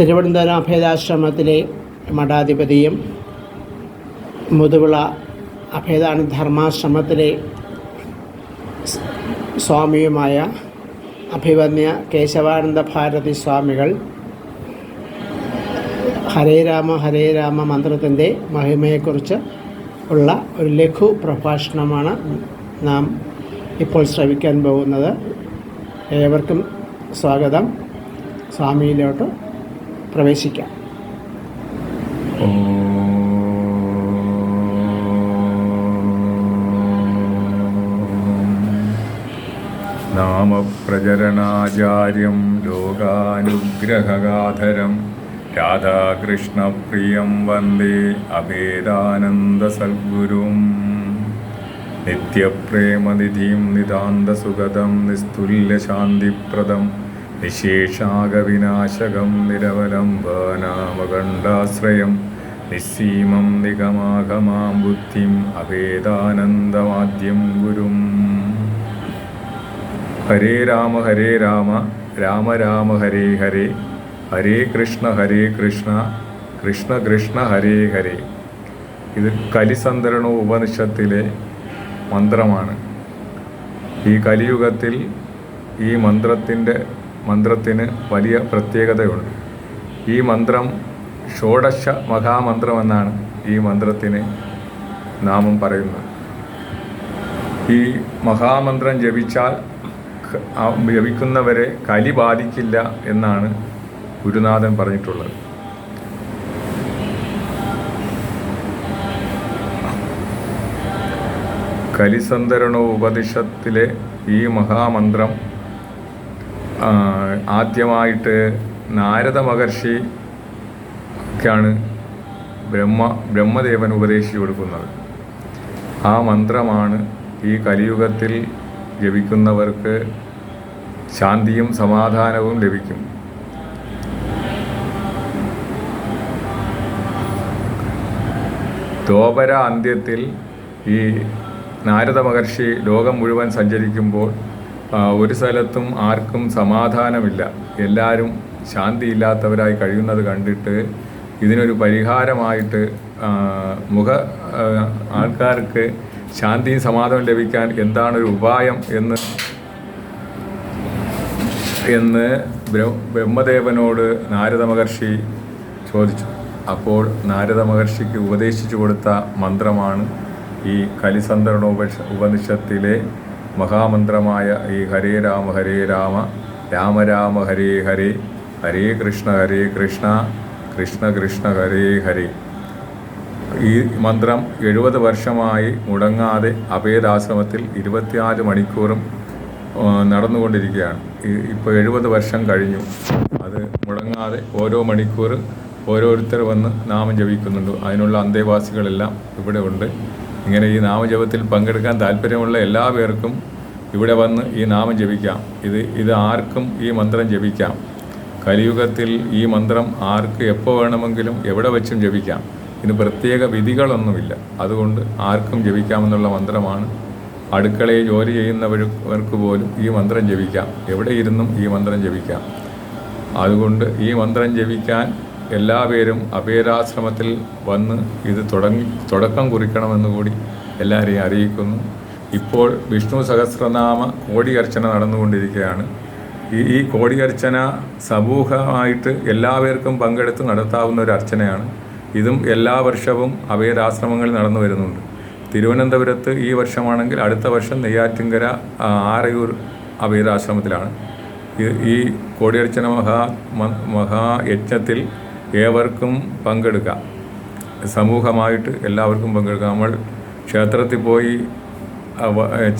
തിരുവനന്തപുരം അഭേദാശ്രമത്തിലെ മഠാധിപതിയും മുതുവിള അഭേദാന ധർമാശ്രമത്തിലെ സ്വാമിയുമായ അഭിവന്യ കേശവാനന്ദ ഭാരതി സ്വാമികൾ ഹരേ രാമ ഹരേ രാമ മന്ത്രത്തിന്റെ മഹിമയെക്കുറിച്ച് ഉള്ള ഒരു ലഘു പ്രഭാഷണമാണ് നാം ഇപ്പോൾ ശ്രവിക്കാൻ പോകുന്നത്. ഏവർക്കും സ്വാഗതം. സ്വാമിയിലോട്ട് പ്രവേശിക്കാം. നാമപ്രചരണാചാര്യം ലോകാനുഗ്രഹഗാധരം. രാധാകൃഷ്ണപ്രിയം വന്ദേ അഭേദാനന്ദസദ്ഗുരും. നിത്യപ്രേമനിധിം നിതാന്തസുഗതം നിസ്തുല്യശാന്തിപ്രദം. നിശേഷാകവിനാശകം നിരവലംബനാമകണ്ഠാശ്രയം നിസ്സീമം നിഗമാഗമാം ബുദ്ധിം അഭേദാനന്ദമാദ്യം ഗുരും. ഹരേ രാമ ഹരേ രാമ രാമ രാമ ഹരേ ഹരേ. ഹരേ കൃഷ്ണ ഹരേ കൃഷ്ണ കൃഷ്ണ കൃഷ്ണ ഹരേ ഹരേ. ഇത് കലിസന്തരണ ഉപനിഷത്തിലെ മന്ത്രമാണ്. ഈ കലിയുഗത്തിൽ ഈ മന്ത്രത്തിന്റെ മന്ത്രത്തിന് വലിയ പ്രത്യേകതയുണ്ട്. ഈ മന്ത്രം ഷോഡശ മഹാമന്ത്രമെന്നാണ് ഈ മന്ത്രത്തിന് നാമം പറയുന്നത്. ഈ മഹാമന്ത്രം ജപിച്ചാൽ ജപിക്കുന്നവരെ കലി ബാധിക്കില്ല എന്നാണ് ഗുരുനാഥൻ പറഞ്ഞിട്ടുള്ളത്. കലിസന്തരണ ഉപനിഷത്തിലെ ഈ മഹാമന്ത്രം ആദ്യമായിട്ട് നാരദ മഹർഷിക്കാണ് ബ്രഹ്മ ബ്രഹ്മദേവൻ ഉപദേശിച്ചു കൊടുക്കുന്നത്. ആ മന്ത്രമാണ് ഈ കലിയുഗത്തിൽ ജപിക്കുന്നവർക്ക് ശാന്തിയും സമാധാനവും ലഭിക്കും. ദ്വാപര അന്ത്യത്തിൽ ഈ നാരദ മഹർഷി ലോകം മുഴുവൻ സഞ്ചരിക്കുമ്പോൾ ഒരു സ്ഥലത്തും ആർക്കും സമാധാനമില്ല. എല്ലാവരും ശാന്തിയില്ലാത്തവരായി കഴിയുന്നത് കണ്ടിട്ട് ഇതിനൊരു പരിഹാരമായിട്ട് മുഖ ആൾക്കാർക്ക് ശാന്തിയും സമാധാനം ലഭിക്കാൻ എന്താണ് ഒരു ഉപായം എന്ന് എന്ന് ബ്രഹ്മദേവനോട് നാരദ മഹർഷി ചോദിച്ചു. അപ്പോൾ നാരദ മഹർഷിക്ക് ഉപദേശിച്ചു കൊടുത്ത മന്ത്രമാണ് ഈ കലിസന്ദ്രണോപ ഉപനിഷത്തിലെ മഹാമന്ത്രമായ ഈ ഹരേ രാമ ഹരേ രാമ രാമ രാമ ഹരേ ഹരേ ഹരേ കൃഷ്ണ ഹരേ കൃഷ്ണ കൃഷ്ണ കൃഷ്ണ ഹരേ ഹരേ. ഈ മന്ത്രം എഴുപത് വർഷമായി മുടങ്ങാതെ അഭേദാശ്രമത്തിൽ ഇരുപത്തിനാല് മണിക്കൂറും നടന്നുകൊണ്ടിരിക്കുകയാണ്. ഇപ്പോൾ എഴുപത് വർഷം കഴിഞ്ഞു. അത് മുടങ്ങാതെ ഓരോ മണിക്കൂർ ഓരോരുത്തർ വന്ന് നാമം ജപിക്കുന്നുണ്ട്. അതിനുള്ള അന്തേവാസികളെല്ലാം ഇവിടെ ഉണ്ട്. ഇങ്ങനെ ഈ നാമജപത്തിൽ പങ്കെടുക്കാൻ താല്പര്യമുള്ള എല്ലാ പേർക്കും ഇവിടെ വന്ന് ഈ നാമം ജപിക്കാം. ഇത് ഇത് ആർക്കും ഈ മന്ത്രം ജപിക്കാം. കലിയുഗത്തിൽ ഈ മന്ത്രം ആർക്ക് എപ്പോൾ വേണമെങ്കിലും എവിടെ വെച്ചും ജപിക്കാം. ഇതിന് പ്രത്യേക വിധികളൊന്നുമില്ല. അതുകൊണ്ട് ആർക്കും ജപിക്കാമെന്നുള്ള മന്ത്രമാണ്. അടുക്കളയിൽ ജോലി ചെയ്യുന്നവർക്ക് പോലും ഈ മന്ത്രം ജപിക്കാം. എവിടെ ഇരുന്നും ഈ മന്ത്രം ജപിക്കാം. അതുകൊണ്ട് ഈ മന്ത്രം ജപിക്കാൻ എല്ലാവരും അഭേരാശ്രമത്തിൽ വന്ന് ഇത് തുടങ്ങി തുടക്കം കുറിക്കണമെന്ന് കൂടി എല്ലാവരെയും അറിയിക്കുന്നു. ഇപ്പോൾ വിഷ്ണു സഹസ്രനാമ കോടിയർച്ചന നടന്നുകൊണ്ടിരിക്കുകയാണ്. ഈ ഈ കോടിയർച്ചന സമൂഹമായിട്ട് എല്ലാവർക്കും പങ്കെടുത്ത് നടത്താവുന്ന ഒരു അർച്ചനയാണ്. ഇതും എല്ലാ വർഷവും അഭേദാശ്രമങ്ങളിൽ നടന്നു വരുന്നുണ്ട്. തിരുവനന്തപുരത്ത് ഈ വർഷമാണെങ്കിൽ അടുത്ത വർഷം നെയ്യാറ്റിങ്കര ആറയൂർ അഭേദാശ്രമത്തിലാണ് ഈ- കോടിയർച്ചന മഹാ മഹാ മഹായജ്ഞത്തിൽ ഏവർക്കും പങ്കെടുക്കാം. സമൂഹമായിട്ട് എല്ലാവർക്കും പങ്കെടുക്കാം. നമ്മൾ ക്ഷേത്രത്തിൽ പോയി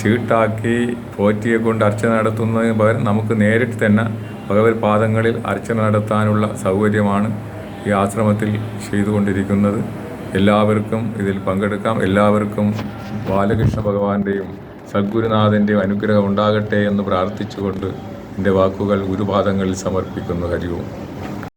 ചീട്ടാക്കി പോറ്റിയെ കൊണ്ട് അർച്ചന നടത്തുന്നതിന് പകരം നമുക്ക് നേരിട്ട് തന്നെ ഭഗവത് പാദങ്ങളിൽ അർച്ചന നടത്താനുള്ള സൗകര്യമാണ് ഈ ആശ്രമത്തിൽ ചെയ്തുകൊണ്ടിരിക്കുന്നത്. എല്ലാവർക്കും ഇതിൽ പങ്കെടുക്കാം. എല്ലാവർക്കും ബാലകൃഷ്ണ ഭഗവാന്റെയും സദ്ഗുരുനാഥന്റെയും അനുഗ്രഹം ഉണ്ടാകട്ടെ എന്ന് പ്രാർത്ഥിച്ചുകൊണ്ട് എന്റെ വാക്കുകൾ ഗുരുപാദങ്ങളിൽ സമർപ്പിക്കുന്നു. ഹരിവും